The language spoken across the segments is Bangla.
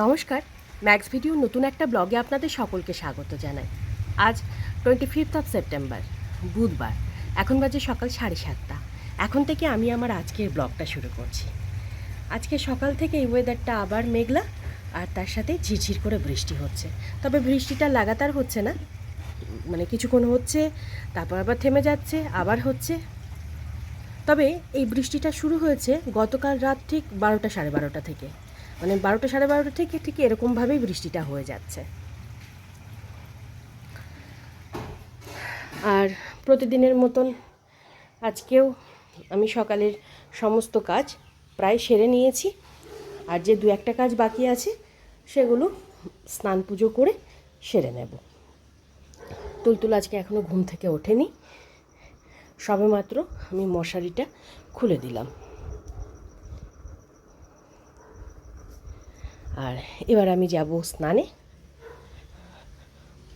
নমস্কার ম্যাক্স ভিডিও নতুন একটা ব্লগে আপনাদের সকলকে স্বাগত জানাই। আজ টোয়েন্টি ফিফথ অফ সেপ্টেম্বর বুধবার। এখন বাজে সকাল সাড়ে সাতটা। এখন থেকে আমি আমার আজকের ব্লগটা শুরু করছি। আজকে সকাল থেকে এই ওয়েদারটা আবার মেঘলা আর তার সাথে ঝিরঝির করে বৃষ্টি হচ্ছে। তবে বৃষ্টিটা লাগাতার হচ্ছে না। মানে কিছুক্ষণ হচ্ছে, তারপর আবার থেমে যাচ্ছে, আবার হচ্ছে। তবে এই বৃষ্টিটা শুরু হয়েছে গতকাল রাত ঠিক বারোটা সাড়ে বারোটা থেকে। মানে বারোটা, সাড়ে বারোটা থেকে ঠিক এরকমভাবেই বৃষ্টিটা হয়ে যাচ্ছে। আর প্রতিদিনের মতন আজকেও আমি সকালের সমস্ত কাজ প্রায় সেরে নিয়েছি। আর যে দু একটা কাজ বাকি আছে, সেগুলো স্নান পুজো করে সেরে নেব। তুলতুল আজকে এখনও ঘুম থেকে ওঠেনি। সবেমাত্র আমি মশারিটা খুলে দিলাম। আর এবার আমি যাব স্নানে।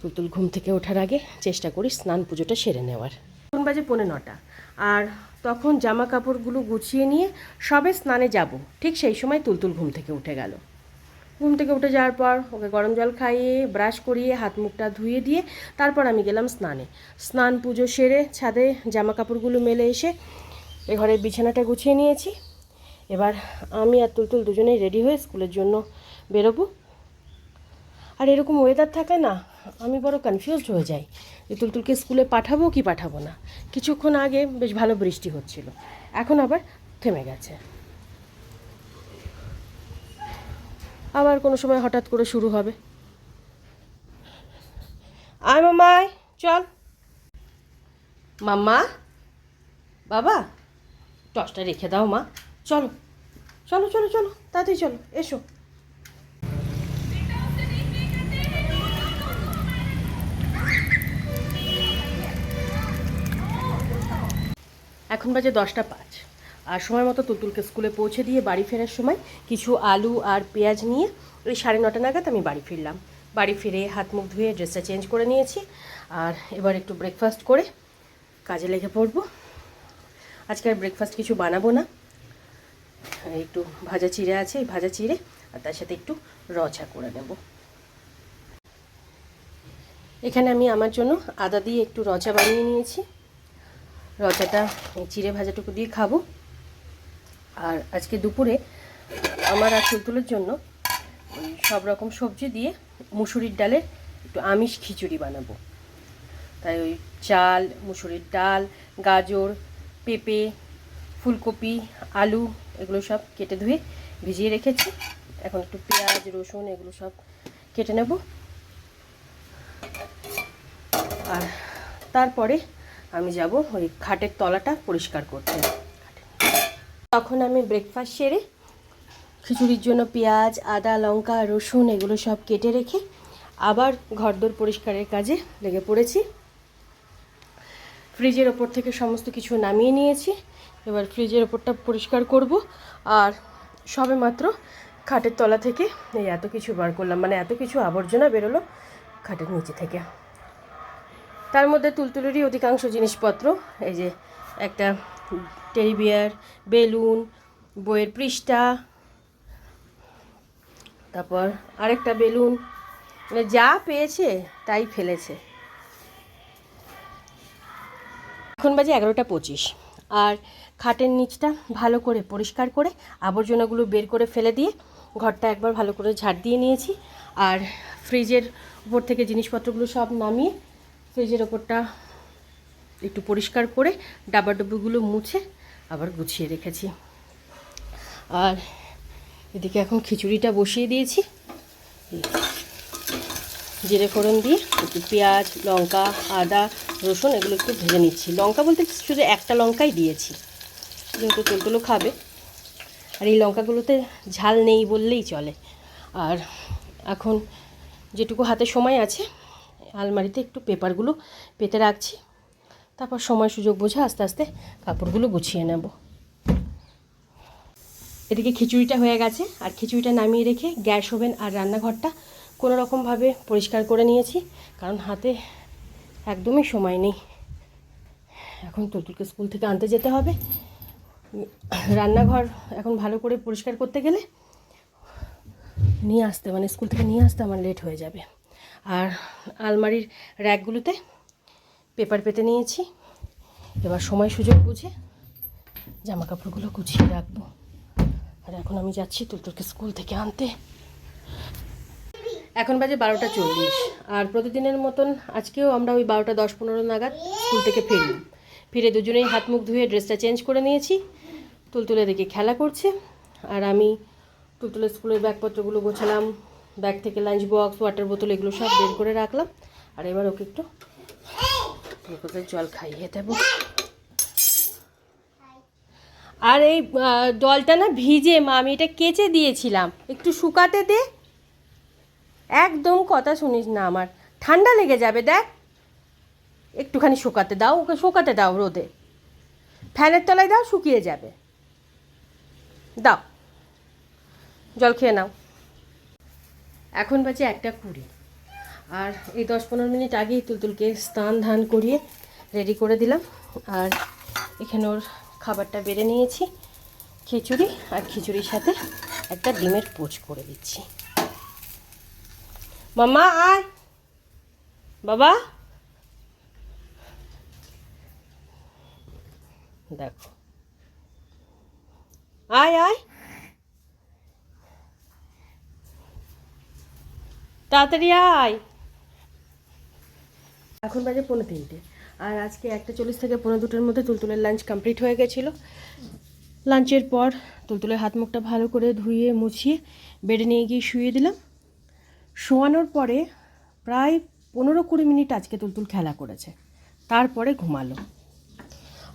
তুলতুল ঘুম থেকে ওঠার আগে চেষ্টা করি স্নান পুজোটা সেরে নেওয়ার। এখন বাজে পৌনে নটা। আর তখন জামা কাপড়গুলো গুছিয়ে নিয়ে সবে স্নানে যাব। ঠিক সেই সময় তুলতুল ঘুম থেকে উঠে গেল। ঘুম থেকে উঠে যাওয়ার পর ওকে গরম জল খাইয়ে, ব্রাশ করিয়ে, হাত মুখটা ধুয়ে দিয়ে তারপর আমি গেলাম স্নানে। স্নান পুজো সেরে ছাদে জামা কাপড়গুলো মেলে এসে এ ঘরের বিছানাটা গুছিয়ে নিয়েছি। এবার আমি আর তুলতুল দুজনেই রেডি হয়ে স্কুলের জন্য বেরোবো। আর এরকম ওয়েদার থাকে না, আমি বড় কনফিউজড হয়ে যাই যে তুলতুলকে স্কুলে পাঠাবো কি পাঠাবো না। কিছুক্ষণ আগে বেশ ভালো বৃষ্টি হচ্ছিল, এখন আবার থেমে গেছে। আবার কোনো সময় হঠাৎ করে শুরু হবে। আয় মামাই চল। মাম্মা, বাবা, টসটা রেখে দাও মা। চলো চলো চলো চলো, তাড়াতাড়ি চলো, এসো। এখন বাজে দশটা পাঁচ। আর সময় মতো তুলতুলকে স্কুলে পৌঁছে দিয়ে বাড়ি ফেরার সময় কিছু আলু আর পেঁয়াজ নিয়ে ওই সাড়ে নটা নাগাদ আমি বাড়ি ফিরলাম। বাড়ি ফিরে হাত মুখ ধুয়ে ড্রেসটা চেঞ্জ করে নিয়েছি। আর এবার একটু ব্রেকফাস্ট করে কাজে লেগে পড়ব। আজকে আর ব্রেকফাস্ট কিছু বানাবো না। একটু ভাজা চিড়ে আছে, এই ভাজা চিড়ে, আর তার সাথে একটু রচা করে নেব। এখানে আমি আমার জন্য আদা দিয়ে একটু রচা বানিয়ে নিয়েছি। রচাটা চিড়ে ভাজাটুকু দিয়ে খাব। আর আজকে দুপুরে আমার আর তুলতুলের জন্য সব রকম সবজি দিয়ে মুসুরির ডালের একটু আমিষ খিচুড়ি বানাবো। তাই ওই চাল, মুসুরির ডাল, গাজর, পেঁপে, ফুলকপি, আলু এগুলো সব কেটে ধুয়ে ভিজিয়ে রেখেছি। এখন একটু পেঁয়াজ, রসুন এগুলো সব কেটে নেব। আর তারপরে আমি যাব ওই খাটের তলাটা পরিষ্কার করতে। তখন আমি ব্রেকফাস্ট সেরে খিচুড়ির জন্য পেঁয়াজ, আদা, লঙ্কা, রসুন এগুলো সব কেটে রেখে আবার ঘরদোর পরিষ্কারের কাজে লেগে পড়েছি। ফ্রিজের ওপর থেকে সমস্ত কিছু নামিয়ে নিয়েছি। এবার ফ্রিজের ওপরটা পরিষ্কার করব। আর সবে মাত্র খাটের তলা থেকে এই এত কিছু বার করলাম মানে এত কিছু আবর্জনা বেরোলো খাটের নিচে থেকে। তার মধ্যে তুলতুলেরই অধিকাংশ জিনিসপত্র, এই যে একটা টেরি বিয়ার, বেলুন, বইয়ের পৃষ্ঠা, তারপর আরেকটা বেলুন মানে যা পেয়েছে তাই ফেলেছে। এখন বাজে এগারোটা পঁচিশ, আর খাটের নিচটা ভালো করে পরিষ্কার করে আবর্জনাগুলো বের করে ফেলে দিয়ে ঘরটা একবার ভালো করে ঝাড় দিয়ে নিয়েছি, আর ফ্রিজের উপর থেকে জিনিসপত্রগুলো সব নামিয়ে ফ্রিজের ওপরটা একটু পরিষ্কার করে ডাবা ডুবুগুলো মুছে আবার গুছিয়ে রেখেছি। আর এদিকে এখন খিচুড়িটা বসিয়ে দিয়েছি। জিরে ফোড়ন দিয়ে একটু পেঁয়াজ, লঙ্কা, আদা, রসুন এগুলো একটু ভেজে নিচ্ছি। লঙ্কা বলতে শুধু একটা লঙ্কাই দিয়েছি, যেহেতু তেলগুলো খাবে। আর এই লঙ্কাগুলোতে ঝাল নেই বললেই চলে। আর এখন যেটুকু হাতে সময় আছে আলমারিতে একটু পেপারগুলো পেতে রাখছি। তারপর সময় সুযোগ বুঝে আস্তে আস্তে কাপড়গুলো গুছিয়ে নেব। এদিকে খিচুড়িটা হয়ে গেছে। আর খিচুড়িটা নামিয়ে রেখে গ্যাস ওভেন আর রান্নাঘরটা কোনো রকমভাবে পরিষ্কার করে নিয়েছি। কারণ হাতে একদমই সময় নেই। এখন তুলতুলকে স্কুল থেকে আনতে যেতে হবে। রান্নাঘর এখন ভালো করে পরিষ্কার করতে গেলে নিয়ে আসতে মানে স্কুল থেকে নিয়ে আসতে আমার লেট হয়ে যাবে। আর আলমারির র্যাকগুলোতে পেপার পেতে নিয়েছি। এবার সময় সুযোগ বুঝে জামা কাপড়গুলো গুছিয়ে রাখব। আর এখন আমি যাচ্ছি তুলতুলকে স্কুল থেকে আনতে। এখন বাজে বারোটা চল্লিশ, আর প্রতিদিনের মতন আজকেও আমরা ওই বারোটা দশ পনেরো নাগাদ স্কুল থেকে ফিরলাম। ফিরে দুজনেই হাত মুখ ধুয়ে ড্রেসটা চেঞ্জ করে নিয়েছি। তুলতুলে দিকে খেলা করছে, আর আমি তুলতুলের স্কুলের ব্যাগপত্রগুলো গোছালাম ব্যাগ থেকে লাঞ্চ বক্স ওয়াটার বোতল এগুলো সব বের করে রাখলাম। আর এবার ওকে একটু গ্লুকোজের জল খাইয়ে দেবো। আর এই জলটা না ভিজে, মা, আমি এটা কেচে দিয়েছিলাম। একটু শুকাতে দে। একদম কথা শুনিস না আমার। ঠান্ডা লেগে যাবে, দেখ। একটুখানি শুকাতে দাও, ওকে শুকাতে দাও রোদে। ফ্যানের তলায় দাও, শুকিয়ে যাবে। দাও। জল খেয়ে নাও। এখন বাজে একটা কুড়ি। আর এই দশ পনেরো মিনিট আগেই তুলতুলকে স্নান ধান করিয়ে রেডি করে দিলাম। আর এখানে ওর খাবারটা বেড়ে নিয়েছি, খিচুড়ি আর খিচুড়ির সাথে একটা ডিমের পোচ করে দিচ্ছি। মামা আয়। বাবা। দেখো। আয় আয়। তাড়াতাড়ি আয়। এখন বাজে পনেরো তিনটে। আর আজকে একটা চল্লিশ থেকে পনেরো দুটোর মধ্যে তুলতুলের লাঞ্চ কমপ্লিট হয়ে গেছিল। লাঞ্চের পর তুলতুলের হাত মুখটা ভালো করে ধুয়ে, মুছিয়ে বেডে নিয়ে গিয়ে শুয়ে দিলাম। শোয়ানোর পরে প্রায় পনেরো কুড়ি মিনিট আজকে তুলতুল খেলা করেছে। তারপরে ঘুমালো।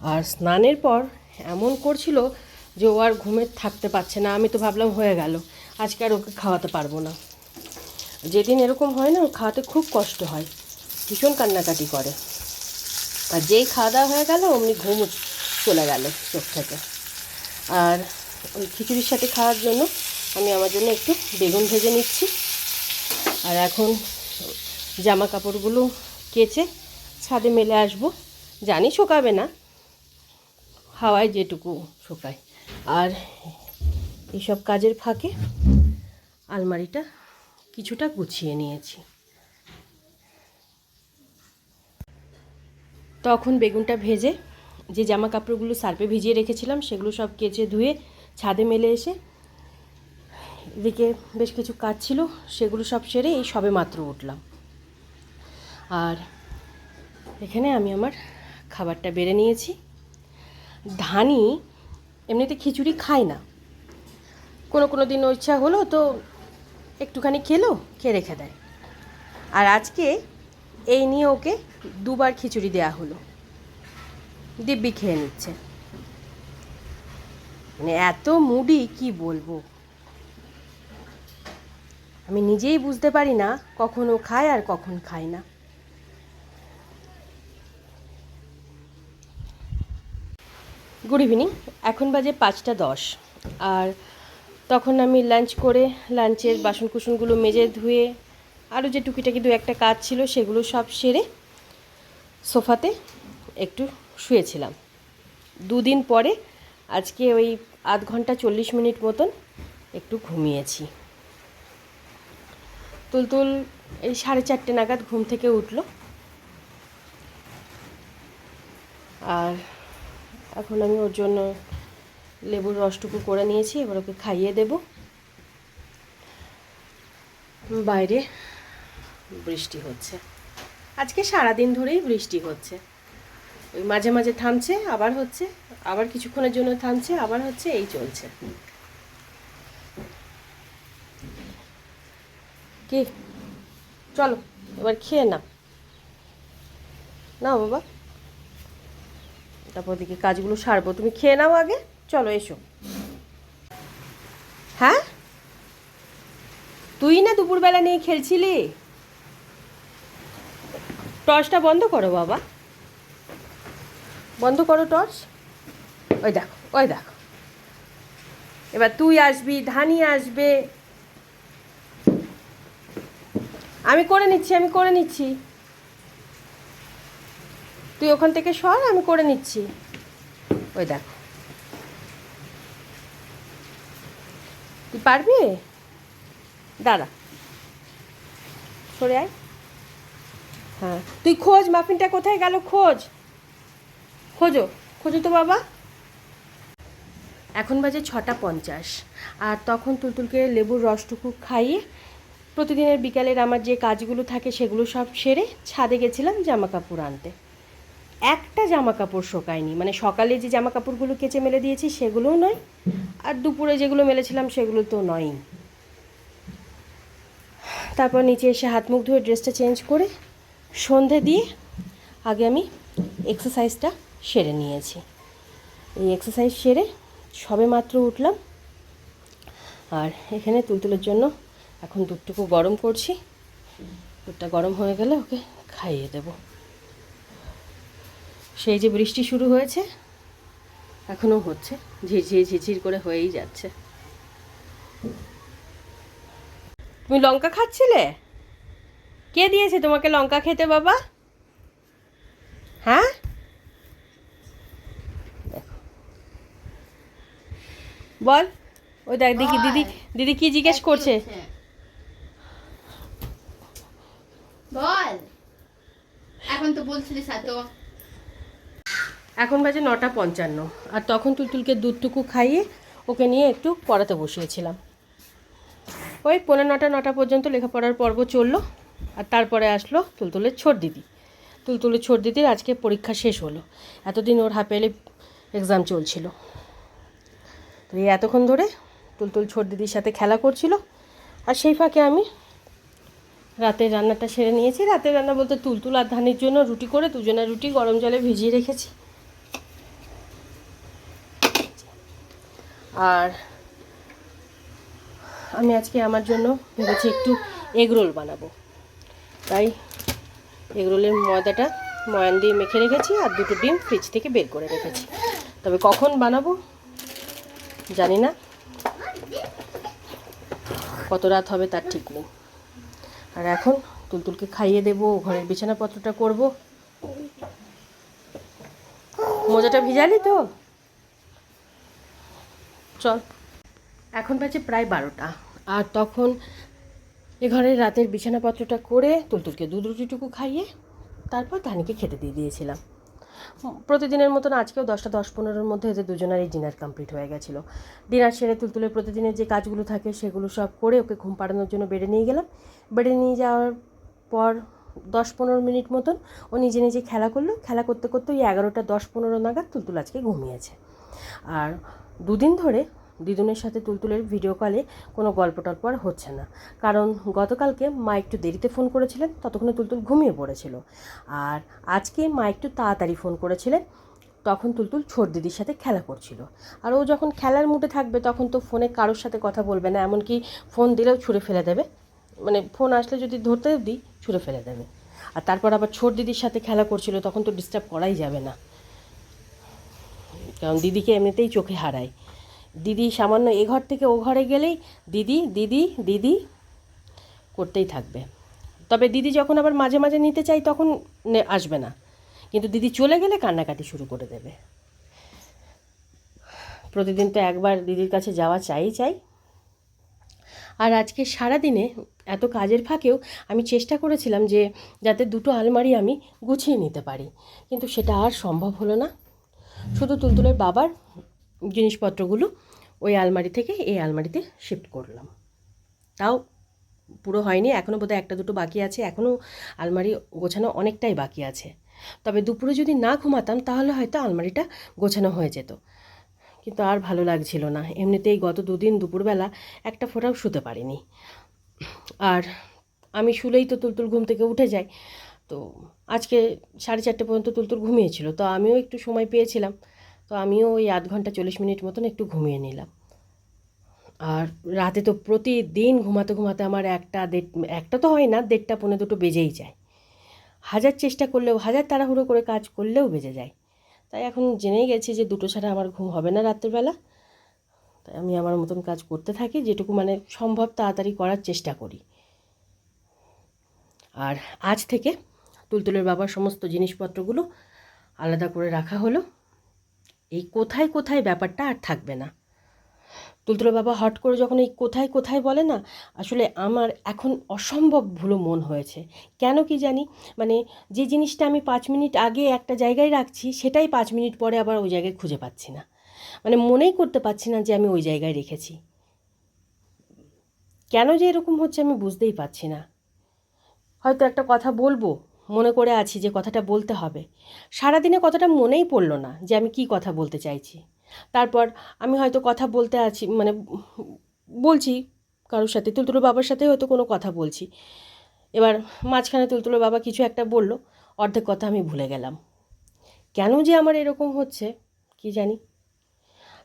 আর স্নানের পর এমন করছিল যে ও আর ঘুমে থাকতে পারছে না। আমি তো ভাবলাম হয়ে গেল। আজকে আর ওকে খাওয়াতে পারব না। যেদিন এরকম হয় না, খাওয়াতে খুব কষ্ট হয়। ভীষণ কান্নাকাটি করে। আর যেই খাওয়া দাওয়া হয়ে গেল, অমনি ঘুম চলে গেল চোখ থেকে। আর ওই খিচুড়ির সাথে খাওয়ার জন্য আমি আমার জন্য একটু বেগুন ভেজে নিচ্ছি। আর এখন জামা কাপড়গুলো কেচে ছাদে মেলে আসব। জানি শোকাবে না। হাওয়ায় যেটুকু শোকায়। আর এইসব কাজের ফাঁকে আলমারিটা কিছুটা গুছিয়ে নিয়েছি। তখন বেগুনটা ভেজে যে জামা কাপড়গুলো সার্পে ভিজিয়ে রেখেছিলাম, সেগুলো সব কেচে ধুয়ে ছাদে মেলে এসে এদিকে বেশ কিছু কাজ ছিল, সেগুলো সব সেরে এই সবে মাত্র উঠলাম। আর এখানে আমি আমার খাবারটা বেড়ে নিয়েছি। ধানি এমনিতে খিচুড়ি খায় না। কোনো কোনো দিন ইচ্ছা হলো তো একটুখানি খেলো, খেয়ে রেখে দেয়। আর আজকে এই নিয়ে ওকে দুবার খিচুড়ি দেওয়া হলো। দিব্যি খেয়ে নিচ্ছে। মানে এত মুডি, কি বলব? আমি নিজেই বুঝতে পারি না কখনো খায় আর কখন খায় না। গুড ইভিনিং এখন বাজে পাঁচটা দশ। আর তখন আমি লাঞ্চ করে লাঞ্চের বাসন কুসনগুলো মেজে ধুয়ে, আরও যে টুকিটাকি দু একটা কাজ ছিল সেগুলো সব সেরে সোফাতে একটু শুয়েছিলাম। দুদিন পরে আজকে ওই আধ ঘণ্টা চল্লিশ মিনিট মতন একটু ঘুমিয়েছি। তুলতুল এই সাড়ে চারটে নাগাদ ঘুম থেকে উঠল। আর এখন আমি ওর জন্য লেবুর রসটুকু করে নিয়েছি, এবার ওকে খাইয়ে দেব। বাইরে বৃষ্টি হচ্ছে। আজকে সারা দিন ধরেই বৃষ্টি হচ্ছে। ওই মাঝে মাঝে থামছে, আবার হচ্ছে, আবার কিছুক্ষণের জন্য থামছে, আবার হচ্ছে, এই চলছে। কি? চলো, এবার খেয়ে নাও। নাও বাবা। তারপর ওদিকে কাজগুলো সারবো। তুমি খেয়ে নাও আগে। চলো, এসো। হ্যাঁ? তুই না দুপুরবেলা নিয়ে খেলছিলি? টর্চটা বন্ধ করো বাবা। বন্ধ করো টর্চ। ওই দেখো ওই দেখো। এবার তুই আসবি, ধানি আসবে। আমি করে নিচ্ছি, আমি করে নিচ্ছি। তুই ওখান থেকে সর, আমি করে নিচ্ছি। ওই দেখো। তুই পারবি? দাঁড়া। সরে আয়। হ্যাঁ। তুই খোঁজ, মাফিনটা কোথায় গেল খোঁজ। খোঁজো। খোঁজো তো বাবা। এখন বাজে ছটা পঞ্চাশ। আর তখন তুলতুলকে লেবুর রসটুকু খাইয়ে প্রতিদিনের বিকালের আমার যে কাজগুলো থাকে সেগুলো সব সেরে ছাদে গেছিলাম জামা কাপড় আনতে। একটা জামা কাপড় শোকায়নি। মানে সকালে যে জামা কাপড়গুলো কেচে মেলে দিয়েছি সেগুলোও নয়, আর দুপুরে যেগুলো মেলেছিলাম সেগুলো তো নয়ই। তারপর নিচে এসে হাত মুখ ধুয়ে ড্রেসটা চেঞ্জ করে সন্ধে দিয়ে আগে আমি এক্সারসাইজটা সেরে নিয়েছি। এই এক্সারসাইজ সেরে সবে মাত্র উঠলাম, আর এখানে তুলতুলের জন্য এখন দুধটুকু গরম করছি। দুধটা গরম হয়ে গেলে ওকে খাইয়ে দেব। সেই যে বৃষ্টি শুরু হয়েছে এখনও হচ্ছে। ঝিরঝির ঝিরঝির করে হয়েই যাচ্ছে। তুমি লঙ্কা খাচ্ছিলে? কে দিয়েছে তোমাকে লঙ্কা খেতে বাবা? হ্যাঁ? বল। ওই দেখ দেখি দিদি দিদি কি জিজ্ঞেস করছে? বল। এখন তো বলছিলিস এত এখন বাজে নটা পঞ্চান্ন। আর তখন তুলতুলকে দুধটুকু খাইয়ে ওকে নিয়ে একটু পড়াতে বসিয়েছিলাম। ওই পনেরো নটা নটা পর্যন্ত লেখাপড়ার পর্ব চলল, আর তারপরে আসলো তুলতুলের ছোট দিদি। তুলতুলের ছোট দিদির আজকে পরীক্ষা শেষ হলো। এতদিন ওর হাফেলে এক্সাম চলছিল। তো এই এতক্ষণ ধরে তুলতুল ছোট দিদির সাথে খেলা করছিল। আর সেই ফাঁকে আমি রাতের রান্নাটা সেরে নিয়েছি। রাতের রান্না বলতে তুলতুল আর ধানের জন্য রুটি করে দুজনের রুটি গরম জলে ভিজিয়ে রেখেছি। আর আমি আজকে আমার জন্য ভেবেছি একটু এগ রোল বানাবো। তাই এগ রোলের ময়দাটা ময়ান দিয়ে মেখে রেখেছি আর দুটো ডিম ফ্রিজ থেকে বের করে রেখেছি। তবে কখন বানাবো জানি না। কত রাত হবে তার ঠিক নেই। আর এখন তুলতুলকে খাইয়ে দেবো, ঘরের বিছানাপত্রটা করব। মোজাটা ভিজালি তো? চল। এখন বাজে প্রায় বারোটা। আর তখন এ ঘরের রাতের বিছানাপত্রটা করে তুলতুলকে দুধ রুটিটুকু খাইয়ে তারপর ধানিকে খেতে দিয়ে দিয়েছিলাম। প্রতিদিনের মতন আজকেও দশটা দশ পনেরোর মধ্যে এদের দুজনেরই ডিনার কমপ্লিট হয়ে গেছিল। ডিনার সেরে তুলতুলের প্রতিদিনের যে কাজগুলো থাকে সেগুলো সব করে ওকে ঘুম পাড়ানোর জন্য বেডে নিয়ে গেলাম। বেডে নিয়ে যাওয়ার পর দশ পনেরো মিনিট মতন ও নিজে নিজে খেলা করল। খেলা করতে করতে ওই এগারোটা দশ পনেরো নাগাদ তুলতুল আজকে ঘুমিয়েছে। আর দুদিন ধরে দিদুনের সাথে তুলতুলের ভিডিও কলে কোনো গল্প টল্প আর হচ্ছে না। কারণ গতকালকে মা একটু দেরিতে ফোন করেছিলেন, ততক্ষণে তুলতুল ঘুমিয়ে পড়েছিল। আর আজকে মা একটু তাড়াতাড়ি ফোন করেছিলেন, তখন তুলতুল ছোট দিদির সাথে খেলা করছিল। আর ও যখন খেলার মুডে থাকবে, তখন তো ফোনে কারোর সাথে কথা বলবে না, এমনকি ফোন দিলেও ছুঁড়ে ফেলে দেবে। মানে ফোন আসলে যদি ধরতে দিই, ছুঁড়ে ফেলে দেবে। আর তারপর আবার ছোট দিদির সাথে খেলা করছিল, তখন তো ডিস্টার্ব করাই যাবে না। কারণ দিদিকে এমনিতেই চোখে হারায়। দিদি সামান্য এ ঘর থেকে ও ঘরে গেলেই দিদি দিদি দিদি করতেই থাকবে। তবে দিদি যখন আবার মাঝে মাঝে নিতে চাই তখন আসবে না। কিন্তু দিদি চলে গেলে কান্নাকাটি শুরু করে দেবে। প্রতিদিন তো একবার দিদির কাছে যাওয়া চাই চাই। আর আজকে সারাদিনে এত কাজের ফাঁকেও আমি চেষ্টা করেছিলাম যে যাতে দুটো আলমারি আমি গুছিয়ে নিতে পারি। কিন্তু সেটা আর সম্ভব হলো না। শুধু তুলতুলের বাবার জিনিসপত্রগুলো ওই আলমারি থেকে এই আলমারিতে শিফট করলাম। তাও পুরো হয়নি এখনও বোধহয় একটা দুটো বাকি আছে এখনও আলমারি গোছানো অনেকটাই বাকি আছে। তবে দুপুরে যদি না ঘুমাতাম, তাহলে হয়তো আলমারিটা গোছানো হয়ে যেত। কিন্তু আর ভালো লাগছিল না। এমনিতেই গত দুদিন দুপুরবেলা একটা ফোটাও শুতে পারিনি। আর আমি শুলেই তো তুলতুল ঘুম থেকে উঠে যাই। তো আজকে সাড়ে চারটে পর্যন্ত তুলতুল ঘুমিয়েছিল, তো আমিও একটু সময় পেয়েছিলাম, তো আমিও ওই আধ ঘণ্টা চল্লিশ মিনিট মতন একটু ঘুমিয়ে নিলাম। আর রাতে তো প্রতিদিন ঘুমাতে ঘুমাতে আমার একটা দেড়, একটা তো হয় না, দেড়টা পৌনে দুটো বেজেই যায়। হাজার চেষ্টা করলেও, হাজার তাড়াহুড়ো করে কাজ করলেও বেজে যায়। তাই এখন জেনেই গেছি যে দুটো ছাড়া আমার ঘুম হবে না রাত্রেবেলা। তাই আমি আমার মতন কাজ করতে থাকি, যেটুকু মানে সম্ভব তাড়াতাড়ি করার চেষ্টা করি। আর আজ থেকে তুলতুলের বাবার সমস্ত জিনিসপত্রগুলো আলাদা করে রাখা হলো। এই কোথায় কোথায় ব্যাপারটা আর থাকবে না। তুলতুলের বাবা হট করে যখন এই কোথায় কোথায় বলে না, আসলে আমার এখন অসম্ভব ভুলো মন হয়েছে। কেন কি জানি মানে যে জিনিসটা আমি পাঁচ মিনিট আগে একটা জায়গায় রাখছি, সেটাই পাঁচ মিনিট পরে আবার ওই জায়গায় খুঁজে পাচ্ছি না। মানে মনেই করতে পারছি না যে আমি ওই জায়গায় রেখেছি। কেন যে এরকম হচ্ছে আমি বুঝতেই পারছি না। হয়তো একটা কথা বলব মনে করে আছি যে কথাটা বলতে হবে। সারাদিনে কথাটা মনেই পড়ল না যে আমি কি কথা বলতে চাইছি। তারপর আমি হয়তো কথা বলতে আছি মানে বলছি কারোর সাথে, তুলতুলো বাবার সাথে হয়তো কোনো কথা বলছি। এবার মাঝখানে তুলতুলো বাবা কিছু একটা বলল, অর্ধেক কথা আমি ভুলে গেলাম। কেন যে আমার এরকম হচ্ছে, কি জানি?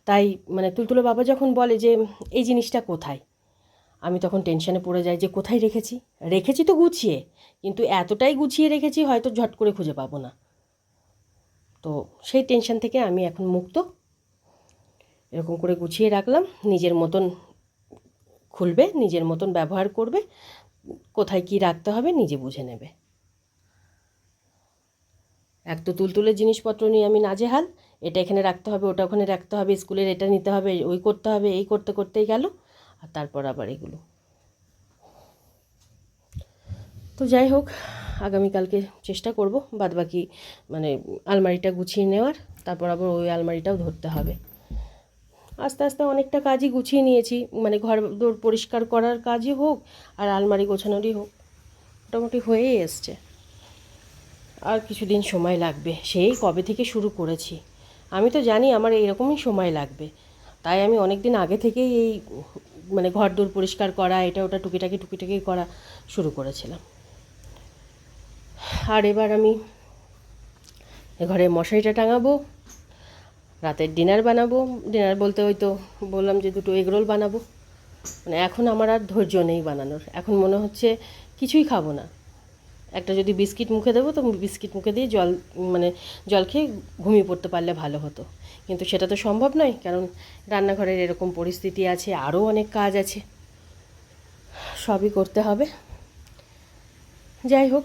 তাই মানে তুলতুলো বাবা যখন বলে যে এই জিনিসটা কোথায়, আমি তখন টেনশনে পড়ে যাই যে কোথায় রেখেছি? রেখেছি তো গুছিয়ে। কিন্তু এতটাই গুছিয়ে রেখেছি হয়তো ঝট করে খুঁজে পাবো না। তো সেই টেনশন থেকে আমি এখন মুক্ত। এরকম করে গুছিয়ে রাখলাম, নিজের মতন খুলবে, নিজের মতন ব্যবহার করবে, কোথায় কি রাখতে হবে নিজে বুঝে নেবে। এক তো তুলতুলের জিনিসপত্র নিয়ে আমি নাজেহাল, এটা এখানে রাখতে হবে, ওটা ওখানে রাখতে হবে, স্কুলের এটা নিতে হবে, ওই করতে হবে, এই করতে করতেই গেল, আর তারপর আবার এগুলো। তো যাই হোক, আগামীকালকে চেষ্টা করব বাদবাকি মানে আলমারিটা গুছিয়ে নেওয়ার, তারপর আবার ওই আলমারিটাও ধরতে হবে। আস্তে আস্তে অনেকটা কাজই গুছিয়ে নিয়েছি মানে ঘর দোর পরিষ্কার করার কাজই হোক আর আলমারি গোছানোরই হোক, মোটামুটি হয়েই এসছে। আর কিছুদিন সময় লাগবে, সেই কবে থেকে শুরু করেছি। আমি তো জানি আমার এইরকমই সময় লাগবে, তাই আমি অনেক দিন আগে থেকেই এই মানে ঘর দোর পরিষ্কার করা, এটা ওটা টুকিটাকি টুকিটাকি করা শুরু করেছিলাম। আর এবার আমি ঘরে মশারিটা টাঙাবো, রাতের ডিনার বানাবো। ডিনার বলতে ওই তো বললাম যে দুটো এগরোল বানাবো। মানে এখন আমার আর ধৈর্য নেই বানানোর। এখন মনে হচ্ছে কিছুই খাব না। একটা যদি বিস্কিট মুখে দেবো তো বিস্কিট মুখে দিয়ে জল মানে জল খেয়ে ঘুমিয়ে পড়তে পারলে ভালো হতো। কিন্তু সেটা তো সম্ভব নয়, কারণ রান্নাঘরের এরকম পরিস্থিতি আছে আরও অনেক কাজ আছে। সবই করতে হবে। যাই হোক